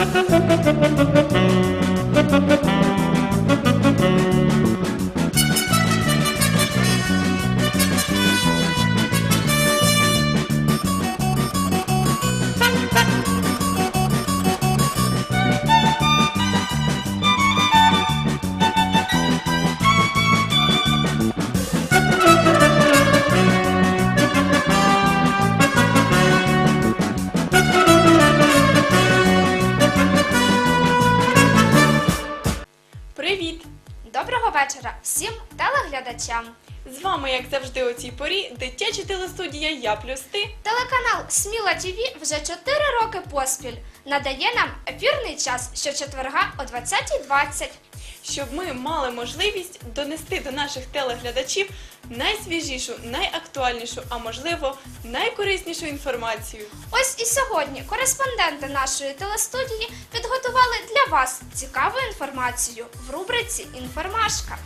Привіт! Телеглядачам. З вами, як завжди, у цій порі дитяча телестудія Я плюс ти. Телеканал Сміла ТВ вже 4 роки поспіль надає нам ефірний час щочетверга о 20.20. щоб ми мали можливість донести до наших телеглядачів найсвіжішу, найактуальнішу, а можливо, найкориснішу інформацію. Ось і сьогодні кореспонденти нашої телестудії підготували для вас цікаву інформацію в рубриці Інформашка.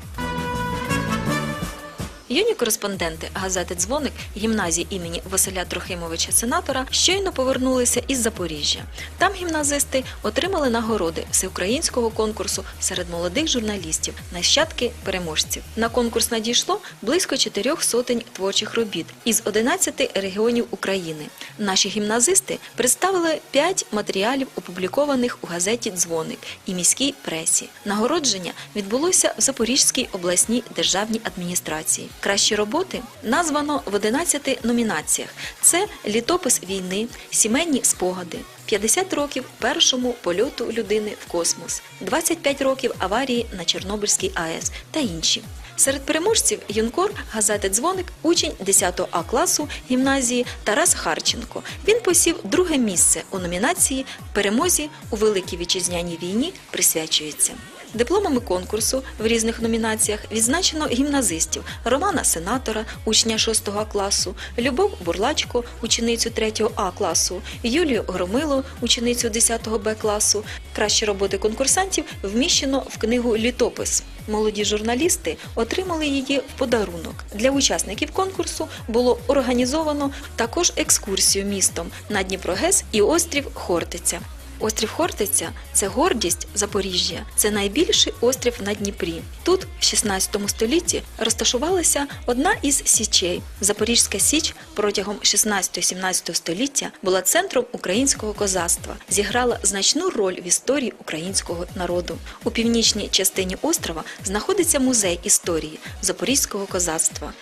Юні кореспонденти газети Дзвоник гімназії імені Василя Трохимовича Сенатора щойно повернулися із Запоріжжя. Там гімназисти отримали нагороди всеукраїнського конкурсу серед молодих журналістів, нащадки переможців. На конкурс надійшло близько чотирьох сотень творчих робіт із 11 регіонів України. Наші гімназисти представили п'ять матеріалів, опублікованих у газеті Дзвоник і міській пресі. Нагородження відбулося в Запорізькій обласній державній адміністрації. Кращі роботи названо в 11 номінаціях: це літопис війни, сімейні спогади. 50 років першому польоту людини в космос, 25 років аварії на Чорнобильській АЕС та інші. Серед переможців юнкор газети Дзвоник учень 10 А класу гімназії Тарас Харченко. Він посів друге місце у номінації Перемозі у Великій вітчизняній війні присвячується. Дипломами конкурсу в різних номінаціях відзначено гімназистів Романа Сенатора, учня 6 класу, Любов Бурлачко, ученицю 3 А класу, Юлію Громило, ученицю 10 Б класу. Кращі роботи конкурсантів вміщено в книгу Літопис. Молоді журналісти отримали її в подарунок. Для учасників конкурсу було організовано також екскурсію містом на Дніпрогес і острів Хортиця. Острів Хортиця це гордість Запоріжжя. Це найбільший острів на Дніпрі. Тут, в 16 столітті, розташувалася одна із січей. Запорізька січ протягом 16-17 століття була центром українського козацтва, зіграла значну роль в історії українського народу. У північній частині острова знаходиться музей історії запорізького козацтва.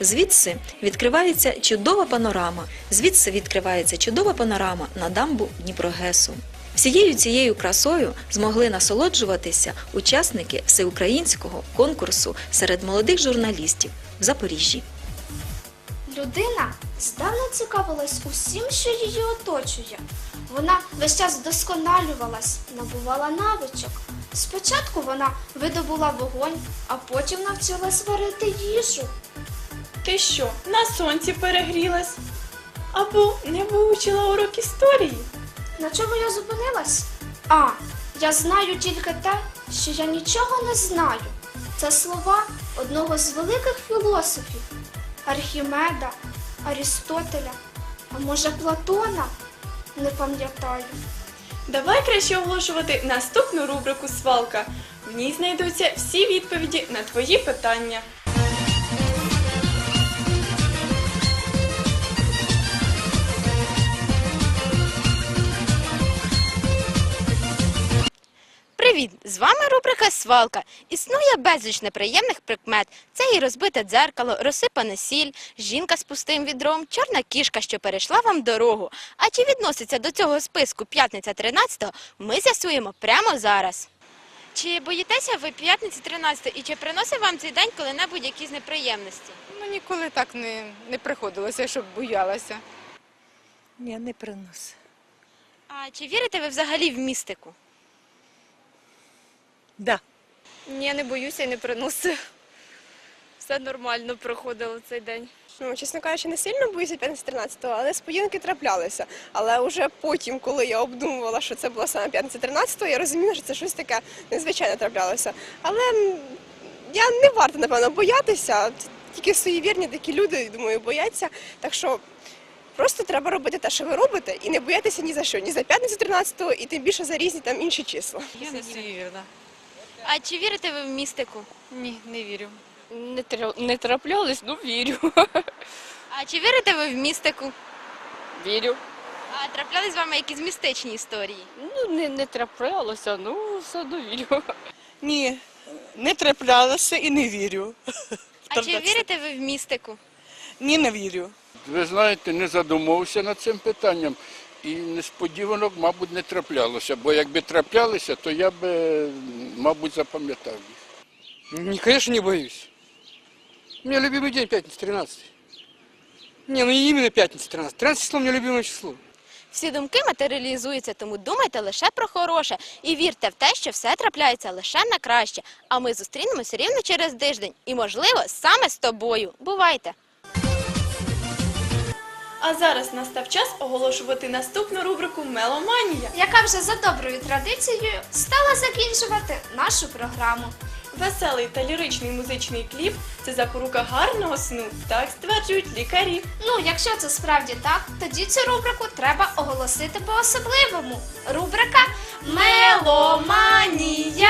Звідси відкривається чудова панорама. Звідси відкривається чудова панорама на дамбу Дніпрогесу. Всією цією красою змогли насолоджуватися учасники всеукраїнського конкурсу серед молодих журналістів в Запоріжжі. Людина здавна цікавилась усім, що її оточує. Вона весь час вдосконалювалась, набувала навичок. Спочатку вона видобула вогонь, а потім навчилась варити їжу. Ти що, на сонці перегрілась? Або не вивчила урок історії? На чому я зупинилась? А, я знаю тільки те, що я нічого не знаю. Це слова одного з великих філософів Архімеда, Арістотеля, а може Платона? Не пам'ятаю. Давай краще оголошувати наступну рубрику Свалка. В ній знайдуться всі відповіді на твої питання. Привіт! З вами рубрика Свалка. Існує безліч неприємних прикмет. Це і розбите дзеркало, розсипане сіль, жінка з пустим відром, чорна кішка, що перейшла вам дорогу. А чи відноситься до цього списку п'ятниця 13-го, ми з'ясуємо прямо зараз. Чи боїтеся ви п'ятниці 13 і чи приносить вам цей день коли-небудь якісь неприємності? Ну ніколи так не, не приходилося, щоб боялася. Ні, не приносить. А чи вірите ви взагалі в містику? Да. Ні, не боюся і не приносив. Все нормально проходило цей день. Ну, чесно кажучи, не сильно боюся 15-13-го, але сподіванки траплялися. Але вже потім, коли я обдумувала, що це була саме п'ятниця 13 я розуміла, що це щось таке незвичайне траплялося. Але я не варто, напевно, боятися. Тільки суєвірні такі люди, думаю, бояться. Так що Просто треба робити те, що ви робите, і не боятися ні за що, ні за п'ятницю 13-го, і тим більше за різні там інші числа. Я не вірна. А чи вірите ви в містику? Ні, не вірю. Не, тра- не траплялись, ну вірю. А чи вірите ви в містику? Вірю. А траплялись з вами якісь містичні історії? Ну, не, не траплялося, ну все одно вірю. Ні, не траплялася і не вірю. А чи вірите ви в містику? Ні, не вірю. Ви знаєте, не задумувався над цим питанням і несподіванок, мабуть, не траплялося. Бо якби траплялися, то я би, мабуть, запам'ятав їх. Не, конечно, не боюсь. У меня любимый день пятница 13. Не, ну не именно пятница 13. 13 число у меня любимое число. Всі думки матеріалізуються, тому думайте лише про хороше і вірте в те, що все трапляється лише на краще. А ми зустрінемося рівно через тиждень. І, можливо, саме з тобою. Бувайте! А зараз настав час оголошувати наступну рубрику Меломанія. яка вже за доброю традицією стала закінчувати нашу програму. Веселий та ліричний музичний кліп це запорука гарного сну, так стверджують лікарі. Ну, якщо це справді так, тоді цю рубрику треба оголосити по-особливому. Рубрика Меломанія.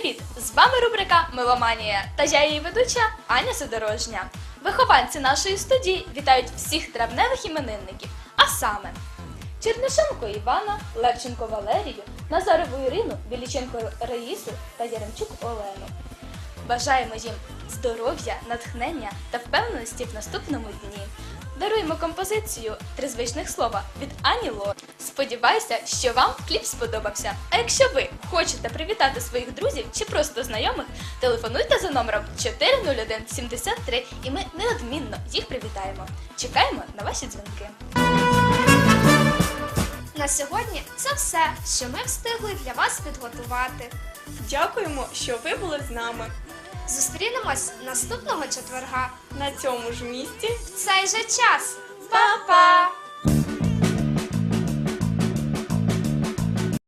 Привіт! З вами рубрика Меломанія та я її ведуча Аня Задорожня. Вихованці нашої студії вітають всіх травневих іменинників, а саме Чернишенко Івана, Левченко Валерію, Назарову Ірину, Біліченко Раїсу та Яремчук Олену. Бажаємо їм здоров'я, натхнення та впевненості в наступному дні. Даруємо композицію три звичних слова від Ані Лор. Сподіваюся, що вам кліп сподобався. А якщо ви хочете привітати своїх друзів чи просто знайомих, телефонуйте за номером 40173 і ми неодмінно їх привітаємо. Чекаємо на ваші дзвінки. На сьогодні це все, що ми встигли для вас підготувати. Дякуємо, що ви були з нами. Зустрінемось наступного четверга На цьому ж місці в цей же час. Па-па!